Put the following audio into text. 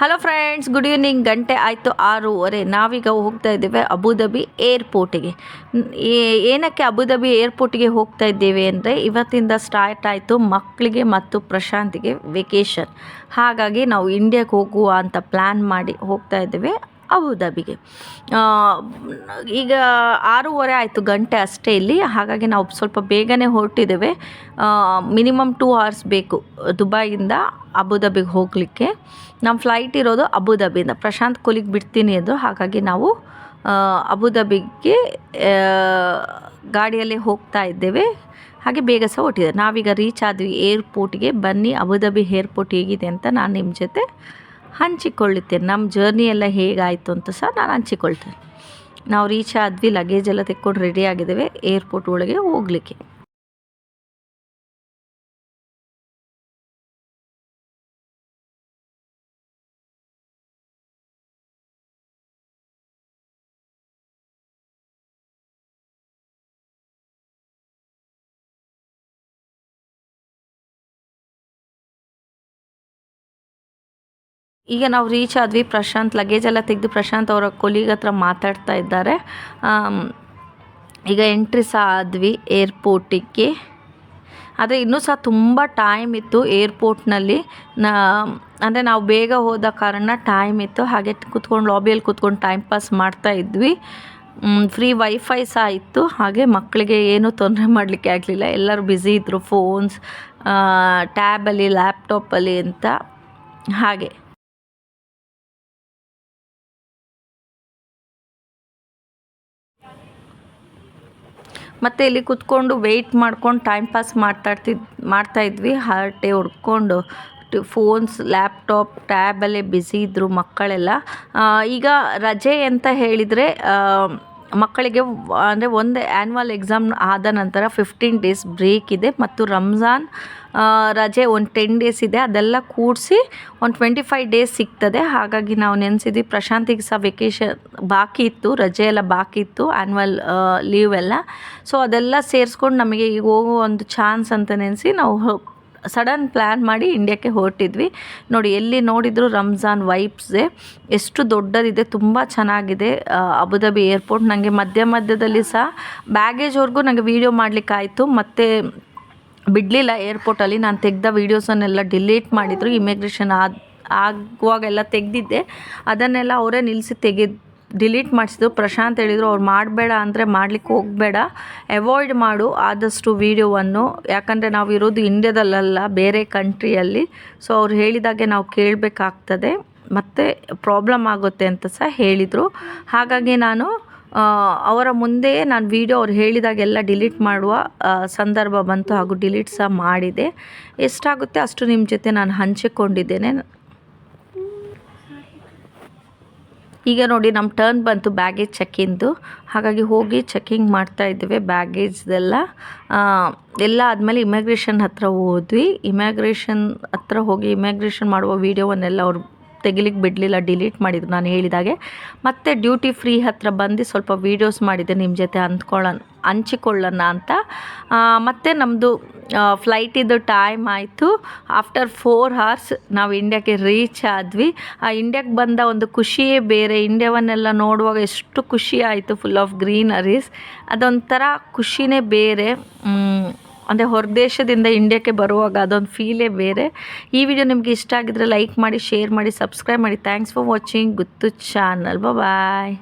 Hello friends good evening ಗಂಟೆ ಆಯಿತು ಆರೂವರೆ. ನಾವೀಗ ಹೋಗ್ತಾ ಇದ್ದೇವೆ ಅಬುದಾಬಿ ಏರ್ಪೋರ್ಟಿಗೆ. ಏನಕ್ಕೆ ಅಬುದಾಬಿ ಏರ್ಪೋರ್ಟಿಗೆ ಹೋಗ್ತಾ ಇದ್ದೇವೆ ಅಂದರೆ ಇವತ್ತಿಂದ ಸ್ಟಾರ್ಟ್ ಆಯಿತು ಮಕ್ಕಳಿಗೆ ಮತ್ತು ಪ್ರಶಾಂತಿಗೆ ವೆಕೇಷನ್ ಹಾಗಾಗಿ ನಾವು ಇಂಡಿಯಾಗೆ ಹೋಗುವ ಅಂತ ಪ್ಲ್ಯಾನ್ ಮಾಡಿ ಹೋಗ್ತಾ ಇದ್ದೇವೆ. ಅಬುದಬಿಗೆ. ಈಗ ಆರೂವರೆ ಆಯಿತು ಗಂಟೆ ಅಷ್ಟೇ ಇಲ್ಲಿ, ಹಾಗಾಗಿ ನಾವು ಸ್ವಲ್ಪ ಬೇಗನೆ ಹೊರಟಿದ್ದೇವೆ. ಮಿನಿಮಮ್ ಟೂ ಅವರ್ಸ್ ಬೇಕು ದುಬೈಯಿಂದ ಅಬುದಾಬಿಗೆ ಹೋಗಲಿಕ್ಕೆ. ನಮ್ಮ ಫ್ಲೈಟ್ ಇರೋದು ಅಬುದಾಬಿಯಿಂದ. ಪ್ರಶಾಂತ್ ಕೊಲಿಗೆ ಬಿಡ್ತೀನಿ ಅಂದರು ಹಾಗಾಗಿ ನಾವು ಅಬುದಬಿಗೆ ಗಾಡಿಯಲ್ಲಿ ಹೋಗ್ತಾ ಇದ್ದೇವೆ. ಹಾಗೆ ಬೇಗ ಸಹ ಹೊಟ್ಟಿದೆ ನಾವೀಗ ರೀಚ್ ಆದ್ವಿ ಏರ್ಪೋರ್ಟ್ಗೆ ಬನ್ನಿ, ಅಬುದಾಬಿ ಏರ್ಪೋರ್ಟ್ ಹೇಗಿದೆ ಅಂತ ನಾನು ನಿಮ್ಮ ಜೊತೆ ಹಂಚಿಕೊಳ್ಳುತ್ತೇನೆ ನಮ್ಮ ಜರ್ನಿ ಎಲ್ಲ ಹೇಗಾಯಿತು ಅಂತ ಸಹ ನಾನು ಹಂಚಿಕೊಳ್ತೇನೆ. ನಾವು ರೀಚ್ ಆದ್ವಿ ಲಗೇಜ್ ಎಲ್ಲ ತೆಕ್ಕೊಂಡು ರೆಡಿ ಆಗಿದ್ದೇವೆ ಏರ್ಪೋರ್ಟ್ ಒಳಗೆ ಹೋಗಲಿಕ್ಕೆ. ಈಗ ನಾವು ರೀಚ್ ಆದ್ವಿ ಪ್ರಶಾಂತ್ ಲಗೇಜ್ ಎಲ್ಲ ತೆಗೆದು ಪ್ರಶಾಂತ್ ಅವರ ಕೊಲೀಗ್ ಹತ್ರ ಮಾತಾಡ್ತಾ ಇದ್ದಾರೆ. ಈಗ ಎಂಟ್ರಿ ಸಹ ಆದ್ವಿ ಏರ್ಪೋರ್ಟಿಗೆ ಆದರೆ ಇನ್ನೂ ಸಹ ತುಂಬ ಟೈಮ್ ಇತ್ತು ಏರ್ಪೋರ್ಟ್ನಲ್ಲಿ ನಾ, ಅಂದರೆ ನಾವು ಬೇಗ ಹೋದ ಕಾರಣ ಟೈಮ್ ಇತ್ತು. ಹಾಗೆ ಕೂತ್ಕೊಂಡು ಲಾಬಿಯಲ್ಲಿ ಕೂತ್ಕೊಂಡು ಟೈಮ್ ಪಾಸ್ ಮಾಡ್ತಾ ಇದ್ವಿ. ಫ್ರೀ ವೈಫೈ ಸಹ ಇತ್ತು. ಹಾಗೆ ಮಕ್ಕಳಿಗೆ ಏನೂ ತೊಂದರೆ ಮಾಡಲಿಕ್ಕೆ ಆಗಲಿಲ್ಲ. ಎಲ್ಲರೂ ಬ್ಯುಸಿ ಇದ್ದರು ಫೋನ್ಸ್ ಟ್ಯಾಬಲ್ಲಿ ಲ್ಯಾಪ್ಟಾಪಲ್ಲಿ ಅಂತ. ಹಾಗೆ. ಮತ್ತು ಇಲ್ಲಿ ಕುತ್ಕೊಂಡು ವೆಯ್ಟ್ ಮಾಡ್ಕೊಂಡು ಟೈಮ್ ಪಾಸ್ ಮಾಡ್ತಾಡ್ತಿದ್ ಮಾಡ್ತಾ ಇದ್ವಿ. ಹರಟೆ ಹೊಡ್ಕೊಂಡು ಫೋನ್ಸ್ ಲ್ಯಾಪ್ಟಾಪ್ ಟ್ಯಾಬಲ್ಲೇ ಬ್ಯುಸಿ ಇದ್ದರು ಮಕ್ಕಳೆಲ್ಲ. ಈಗ ರಜೆ ಅಂತ ಹೇಳಿದರೆ ಮಕ್ಕಳಿಗೆ ಅಂದರೆ ಒಂದು ಆ್ಯನ್ವಲ್ ಎಕ್ಸಾಮ್ ಆದ ನಂತರ ಫಿಫ್ಟೀನ್ ಡೇಸ್ ಬ್ರೇಕ್ ಇದೆ. ಮತ್ತು ರಂಜಾನ್ ರಜೆ ಒಂದು ಟೆನ್ ಡೇಸ್ ಇದೆ, ಅದೆಲ್ಲ ಕೂಡಿಸಿ ಒಂದು ಟ್ವೆಂಟಿ ಫೈವ್ ಡೇಸ್ ಸಿಗ್ತದೆ. ಹಾಗಾಗಿ ನಾವು ನೆನೆಸಿದ್ವಿ ಪ್ರಶಾಂತಿಗೆ ಸಹ ವೆಕೇಷನ್ ಬಾಕಿ ಇತ್ತು, ರಜೆ ಎಲ್ಲ ಬಾಕಿ ಇತ್ತು ಆ್ಯನ್ಯುವಲ್ ಲೀವ್ ಎಲ್ಲ. ಸೊ ಅದೆಲ್ಲ ಸೇರಿಸ್ಕೊಂಡು ನಮಗೆ ಈಗ ಹೋಗೋ ಒಂದು ಚಾನ್ಸ್ ಅಂತ ನೆನೆಸಿ ನಾವು ಸಡನ್ ಪ್ಲ್ಯಾನ್ ಮಾಡಿ ಇಂಡಿಯಾಕ್ಕೆ ಹೊರಟಿದ್ವಿ. ನೋಡಿ, ಎಲ್ಲಿ ನೋಡಿದರೂ ರಂಜಾನ್ ವೈಬ್ಸೆ ಎಷ್ಟು ದೊಡ್ಡದಿದೆ, ತುಂಬ ಚೆನ್ನಾಗಿದೆ ಅಬುದಾಬಿ ಏರ್ಪೋರ್ಟ್ ನನಗೆ ಮಧ್ಯ ಮಧ್ಯದಲ್ಲಿ ಸಹ ಬ್ಯಾಗೇಜ್ವರೆಗೂ ನನಗೆ ವೀಡಿಯೋ ಮಾಡಲಿಕ್ಕಾಯಿತು. ಮತ್ತು ಬಿಡಲಿಲ್ಲ ಏರ್ಪೋರ್ಟಲ್ಲಿ ನಾನು ತೆಗೆದ ವೀಡಿಯೋಸನ್ನೆಲ್ಲ ಡಿಲೀಟ್ ಮಾಡಿದರು. ಇಮಿಗ್ರೇಷನ್ ಆದ, ಆಗುವಾಗೆಲ್ಲ ತೆಗೆದಿದ್ದೆ. ಅದನ್ನೆಲ್ಲ ಅವರೇ ನಿಲ್ಲಿಸಿ ತೆಗೆದು ಡಿಲೀಟ್ ಮಾಡಿಸಿದ್ರು. ಪ್ರಶಾಂತ್ ಹೇಳಿದರು, ಅವ್ರು ಮಾಡಬೇಡ ಅಂದರೆ ಮಾಡ್ಲಿಕ್ಕೆ ಹೋಗಬೇಡ. ಅವಾಯ್ಡ್ ಮಾಡು ಆದಷ್ಟು ವೀಡಿಯೋವನ್ನು ಯಾಕಂದರೆ ನಾವು ಇರೋದು ಇಂಡ್ಯಾದಲ್ಲಲ್ಲ ಬೇರೆ ಕಂಟ್ರಿಯಲ್ಲಿ ಸೊ ಅವ್ರು ಹೇಳಿದಾಗೆ ನಾವು ಕೇಳಬೇಕಾಗ್ತದೆ. ಮತ್ತು ಪ್ರಾಬ್ಲಮ್ ಆಗುತ್ತೆ ಅಂತ ಸಹ ಹೇಳಿದರು. ಹಾಗಾಗಿ ನಾನು ಅವರ ಮುಂದೆಯೇ ನಾನು ವೀಡಿಯೋ ಅವ್ರು ಹೇಳಿದಾಗೆಲ್ಲ ಡಿಲೀಟ್ ಮಾಡುವ ಸಂದರ್ಭ ಬಂತು ಹಾಗೂ ಡಿಲೀಟ್ ಸಹ ಮಾಡಿದೆ. ಎಷ್ಟಾಗುತ್ತೆ ಅಷ್ಟು ನಿಮ್ಮ ಜೊತೆ ನಾನು ಹಂಚಿಕೊಂಡಿದ್ದೇನೆ. ಈಗ ನೋಡಿ ನಮ್ಮ ಟರ್ನ್ ಬಂತು ಬ್ಯಾಗೇಜ್ ಚೆಕ್ಕಿಂದು ಹಾಗಾಗಿ ಹೋಗಿ ಚೆಕ್ಕಿಂಗ್ ಮಾಡ್ತಾ ಇದ್ದೇವೆ ಬ್ಯಾಗೇಜ್ದೆಲ್ಲ ಎಲ್ಲ ಆದಮೇಲೆ ಇಮ್ಯಾಗ್ರೇಷನ್ ಹತ್ರ ಹೋದ್ವಿ. ಇಮ್ಯಾಗ್ರೇಷನ್ ಹತ್ರ ಹೋಗಿ ಇಮ್ಯಾಗ್ರೇಷನ್ ಮಾಡುವ ವೀಡಿಯೋವನ್ನೆಲ್ಲ ಅವ್ರು ತೆಗಿಲಿಕ್ಕೆ ಬಿಡಲಿಲ್ಲ ಡಿಲೀಟ್ ಮಾಡಿದ್ರು ನಾನು ಹೇಳಿದಾಗೆ. ಮತ್ತೆ ಡ್ಯೂಟಿ ಫ್ರೀ ಹತ್ರ ಬಂದು ಸ್ವಲ್ಪ ವೀಡಿಯೋಸ್ ಮಾಡಿದೆ ನಿಮ್ಮ ಜೊತೆ ಅಂದ್ಕೊಳ್ಳೋಣ, ಹಂಚಿಕೊಳ್ಳೋಣ ಅಂತ. ಮತ್ತು ನಮ್ಮದು ಫ್ಲೈಟಿದ್ದು ಟೈಮ್ ಆಯಿತು. ಆಫ್ಟರ್ ಫೋರ್ ಅವರ್ಸ್ ನಾವು ಇಂಡ್ಯಾಕ್ಕೆ ರೀಚ್ ಆದ್ವಿ. ಆ ಇಂಡ್ಯಾಕ್ಕೆ ಬಂದ ಒಂದು ಖುಷಿಯೇ ಬೇರೆ. ಇಂಡ್ಯಾವನ್ನೆಲ್ಲ ನೋಡುವಾಗ ಎಷ್ಟು ಖುಷಿ ಆಯಿತು ಫುಲ್ ಆಫ್ ಗ್ರೀನರೀಸ್ ಅದೊಂಥರ ಖುಷಿನೇ ಬೇರೆ. ಅಂದರೆ ಹೊರದೇಶದಿಂದ ಇಂಡಿಯಾಕ್ಕೆ ಬರುವಾಗ ಅದೊಂದು ಫೀಲೇ ಬೇರೆ. ಈ ವಿಡಿಯೋ ನಿಮಗೆ ಇಷ್ಟ ಆಗಿದ್ರೆ ಲೈಕ್ ಮಾಡಿ ಶೇರ್ ಮಾಡಿ ಸಬ್ಸ್ಕ್ರೈಬ್ ಮಾಡಿ. Thanks for watching Guttu channel bye